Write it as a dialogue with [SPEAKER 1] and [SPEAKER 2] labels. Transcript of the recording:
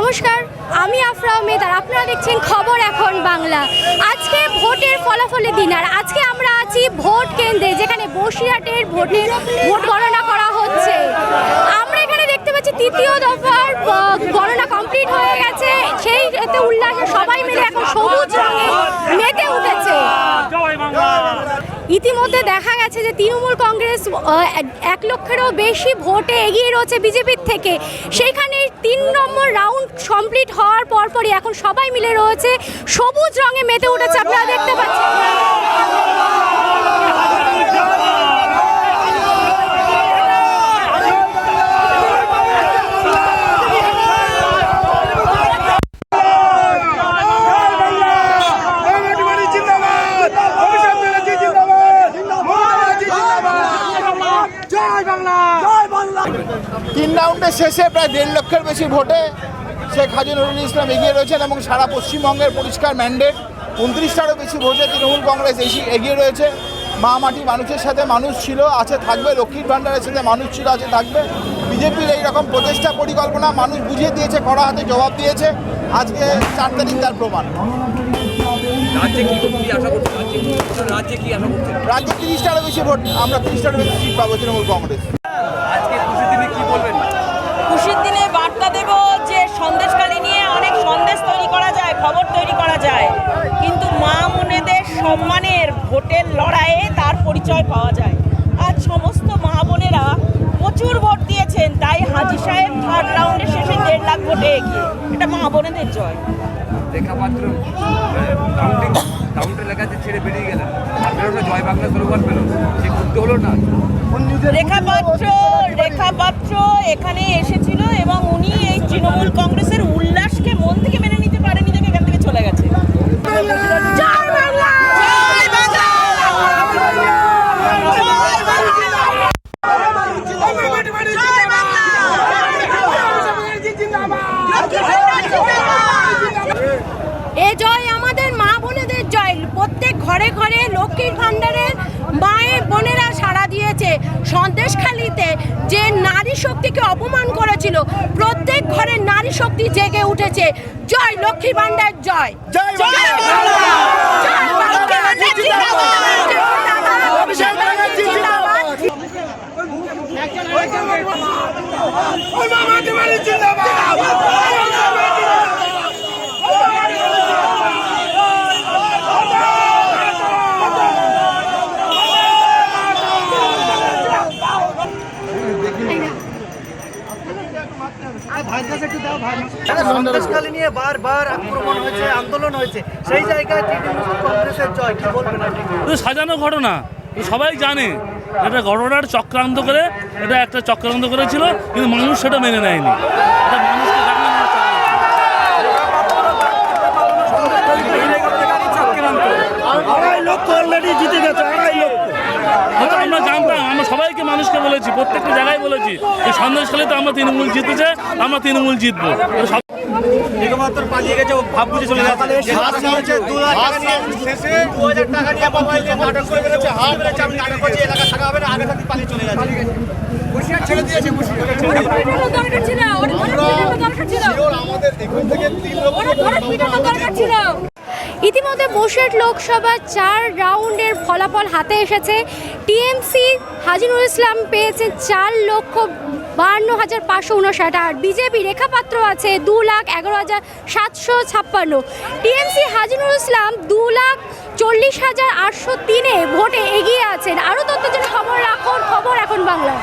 [SPEAKER 1] নমস্কার, আমি আফরা আহমেদ আর আপনারা দেখছেন খবর এখন বাংলা। আজকে ভোটের ফলাফলের দিন, আর আজকে আমরা আছি ভোট কেন্দ্রে, যেখানে বসিরহাটের ভোটের ভোট গণনা করা হচ্ছে। আমরা এখানে দেখতে পাচ্ছি তৃতীয় দফার গণনা কমপ্লিট হয়ে গেছে সেই এতে উল্লাসে সবাই মিলে এখন সবুজ রঙে মেতে উঠেছে ইতিমধ্যে দেখা গেছে যে তৃণমূল কংগ্রেস এক- লক্ষেরও বেশি ভোটে এগিয়ে রয়েছে বিজেপির থেকে। সেইখানে তিন নম্বর রাউন্ড কমপ্লিট হওয়ার পরপরই এখন সবাই মিলে রয়েছে। সবুজ রঙে মেতে উঠেছে, আপনারা দেখতে পাচ্ছেন।
[SPEAKER 2] তিন রাউন্ডের শেষে প্রায় দেড় লক্ষের বেশি ভোটে শেখ হাজি নুরুল ইসলাম এগিয়ে রয়েছেন এবং সারা পশ্চিমবঙ্গের পরিষ্কার ম্যান্ডেট। উনত্রিশটারও বেশি ভোটে তৃণমূল কংগ্রেস এসি এগিয়ে রয়েছে। মা মাটি মানুষের সাথে মানুষ ছিল আছে থাকবে লক্ষ্মীর ভাণ্ডারের সাথে মানুষ ছিল আছে থাকবে। বিজেপির এই রকম প্রচেষ্টা পরিকল্পনা মানুষ বুঝিয়ে দিয়েছে কড়া হাতে জবাব দিয়েছে। আজকে চার তারিখ তার প্রমাণ।
[SPEAKER 3] রাজ্যে
[SPEAKER 2] তিরিশটারও বেশি ভোট আমরা তিরিশটারও বেশি সিট পাবো তৃণমূল কংগ্রেস
[SPEAKER 3] আজকে খুশির দিনে কি বলবেন
[SPEAKER 4] খুশির দিনে বার্তা দেব যে সন্দেশকালী নিয়ে অনেক সন্দেশ তৈরি করা যায় খবর তৈরি করা যায় কিন্তু মা মনেদের সম্মানের ভোটের লড়াইয়ে পরিচয় পাওয়া যায়। আজ সমস্ত মা বোনেরা প্রচুর ভোট দিয়েছেন তাই হাজি সাহেব থার্ড রাউন্ডের শেষে দেড় লাখ ভোটে এগিয়ে। এটা মা বোনেদের জয়।
[SPEAKER 3] রেখা পাত্র কাউন্টিং কাউন্টার লেখাতে ছেড়ে বেরিয়ে গেলেন। আপনারা জয় বাংলা স্লোগান পেল সে করতে হলো না?
[SPEAKER 4] রেখা পাত্র রেখা পাত্র এখানে এসেছিল এবং উনি এই তৃণমূল কংগ্রেসের উল্লাসকে মন থেকে মেনে নিতে পারেনি দেখে এখান থেকে চলে গেছে জয় বাংলা জয় বাংলা জয় বাংলা জয় বাংলা এ জয় আমাদের মা বোনেদের জয় প্রত্যেক ঘরে ঘরে লক্ষ্মীর ভাণ্ডারের মায়ের বোনেরা সাড়া দিয়েছে সন্দেশখালিতে যে নারী শক্তিকে অপমান করেছিল প্রত্যেক ঘরে নারী শক্তি জেগে উঠেছে জয় লক্ষ্মী ভাণ্ডার জয়
[SPEAKER 5] জয়!
[SPEAKER 4] জয়
[SPEAKER 6] সন্দেশখালী নিয়ে বারবার আক্রমণ হয়েছে আন্দোলন হয়েছে। সেই জায়গায় তৃণমূল কংগ্রেসের জয় কি বলবেন
[SPEAKER 7] সাজানো ঘটনা। সবাই জানে এটা ঘটনার চক্রান্ত করে এটা একটা চক্রান্ত করেছিল কিন্তু মানুষ সেটা মেনে নেয়নি। এটা মানুষকে জানানো
[SPEAKER 5] আড়াই লক্ষ অলরেডি জিতে গেছে আড়াই লক্ষ
[SPEAKER 7] হয়তো আমরা জানতাম আমরা সবাইকে মানুষকে বলেছি প্রত্যেকটা জায়গায় বলেছি এই সন্দেশখালীতে আমরা তৃণমূল জিতেছে আমরা তৃণমূল জিতবো।
[SPEAKER 6] একমাত্র পালিয়ে গেছে ও ভাব বুঝে চলে যাচ্ছে। হাত নিয়েছে দু লাখ টাকা নিয়ে শেষে দু হাজার টাকা নিয়ে মোবাইল দিয়ে নাটক করে ফেলেছে হাত মেরেছে আমি নাটক করছি এলাকা থাকা হবে না আগে পালিয়ে চলে যাচ্ছে। ছেড়ে দিয়েছে বসিরহাট
[SPEAKER 1] দরকার ছিল। ওর দরকার ছিল।
[SPEAKER 2] আমাদের এখান থেকে তিন
[SPEAKER 1] ওরা ঘরে পিটানো দরকার ছিল ইতিমধ্যে বসিরহাট লোকসভা চার রাউন্ডের ফলাফল হাতে এসেছে। টিএমসি হাজিনুল ইসলাম পেয়েছে চার লক্ষ বাহান্ন হাজার পাঁচশো উনষাট আর বিজেপি রেখাপাত্র আছে দু লাখ এগারো হাজার সাতশো ছাপ্পান্ন। টিএমসি হাজিনুল ইসলাম দু লাখ চল্লিশ হাজার আটশো তিনে ভোটে এগিয়ে আছেন। আরও তথ্যের জন্য খবর রাখুন, খবর এখন বাংলা